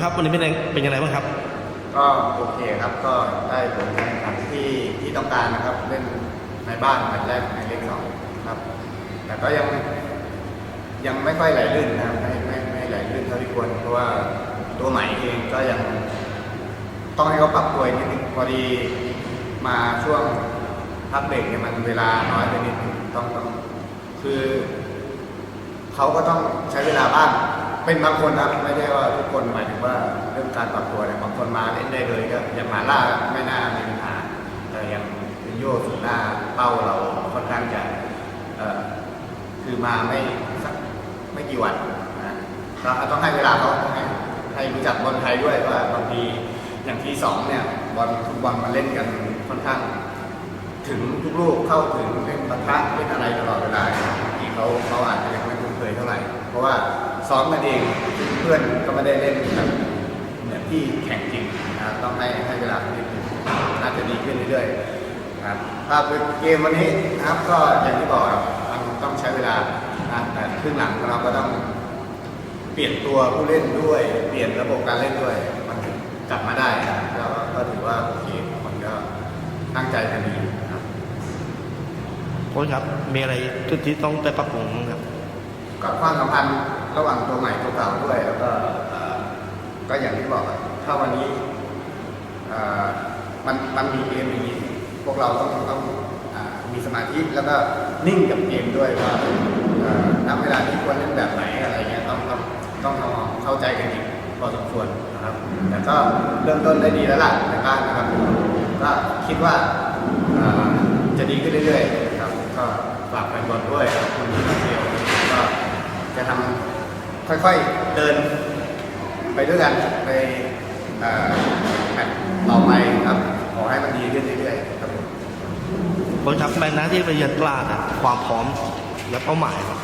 ครับวันนี้เป็นยังเป็นยังไงบ้างครับ ก็โอเคครับก็ได้ผลการแข่งขันที่ที่ต้องการนะครับเล่นในบ้านแมตช์แรกในเลขสองครับ แต่ก็ยังยังไม่ค่อยไหลลื่นนะครับไม่ไม่ไม่ไหลลื่นเท่าที่ควรเพราะว่าตัวใหม่เองก็ยัง ต้องให้เขาปรับตัวอีกนิดนึงพอดีมาช่วงพักเบรกเนี่ยมันเวลาน้อยไปนิดนึงต้องต้องคือเขาก็ต้องใช้เวลาบ้างเป็นบางคนนะครับไม่ใช่ คนหมายถึงว่าเรื่องการปรับตัวเนี่ยบางคนมาเล่นได้เลยก็อย่างมาล่าไม่น่ามีปัญหาแต่อย่างโยสุดหน้าเป้าเราค่อนข้างจะคือมาไม่สักไม่กี่วันนะเราต้องให้เวลาเขาให้ให้รู้จักบอลไทยด้วยว่าบางทีอย่างที่สองเนี่ยบอลฟุตบอลมาเล่นกันค่อนข้าง ถึงทุกลูกเข้าถึงเล่นปะทะเล่นอะไรตลอดเวลาที่เขาเขาอาจจะยังไม่คุ้นเคยเท่าไหร่ เพราะว่า ซ้อมกันเองเพื่อนก็ไม่ได้เล่นแบบเหมือนที่แข่งจริงนะครับต้องให้ให้เวลานิดนึงน่าจะดีขึ้นเรื่อยๆนะครับถ้าเป็นเกมวันนี้นะครับก็อย่างที่บอกมันต้องใช้เวลานะแต่ครึ่งหลังเราก็ต้องเปลี่ยนตัวผู้เล่นด้วย เปลี่ยนระบบการเล่นด้วย มันกลับมาได้นะก็ก็ถือว่าโอเคมันก็ตั้งใจกันดีนะครับโค้ชครับมีอะไรที่ที่ต้องไปปรับปรุงครับ ก็ความสัมพันธ์ระหว่างตัวใหม่ตัวเก่าด้วย แล้วก็ก็อย่างที่บอกถ้าวันนี้มันมันมีเกมอย่างนี้ พวกเราต้องต้องมีสมาธิแล้วก็นิ่งกับเกมด้วยว่าเอ่อณเวลาที่ควรเล่นแบบไหนอะไรเงี้ยต้องต้องต้องเข้าใจกันอีกพอสมควรนะครับแต่ก็เริ่มต้นได้ดีแล้วล่ะในบ้านนะครับก็คิดว่าจะดีขึ้นเรื่อยๆครับก็ฝากแฟนบอลด้วยขอบคุณที่มาเที่ยว จะทำค่อยๆเดินไปด้วยกันไปเอ่อแมตช์ต่อไปครับ ขอให้มันดีขึ้นเรื่อยๆครับผมโค้ชครับแมนนะที่ไปเยือนตราดอะความพร้อมและเป้าหมายครับ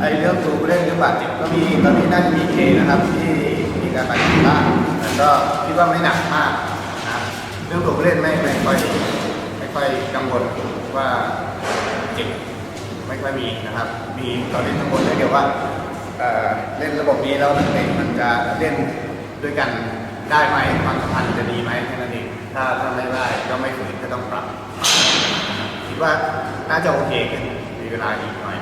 ไอ้เรื่องตัวผู้เล่นหรือบาดเจ็บก็มีตอนนี้น่าจะมีเคนะครับที่มีการบาดเจ็บบ้างแต่ก็คิดว่าไม่หนักมากนะครับเรื่องตัวผู้เล่นไม่ไม่ค่อยไม่ค่อยกังวลว่าเจ็บ ไม่ค่อยมีนะครับ มีตอนนี้ทั้งหมดเลยเดียวว่าเอ่อเล่นระบบนี้แล้วนักเตะมันจะเล่นด้วยกันได้ไหมความสัมพันธ์จะดีไหมแค่นั้นเองถ้าถ้าไม่ได้ก็ไม่ฝืนก็ต้องปรับ คิดว่าน่าจะโอเคขึ้นมีเวลาอีกหน่อย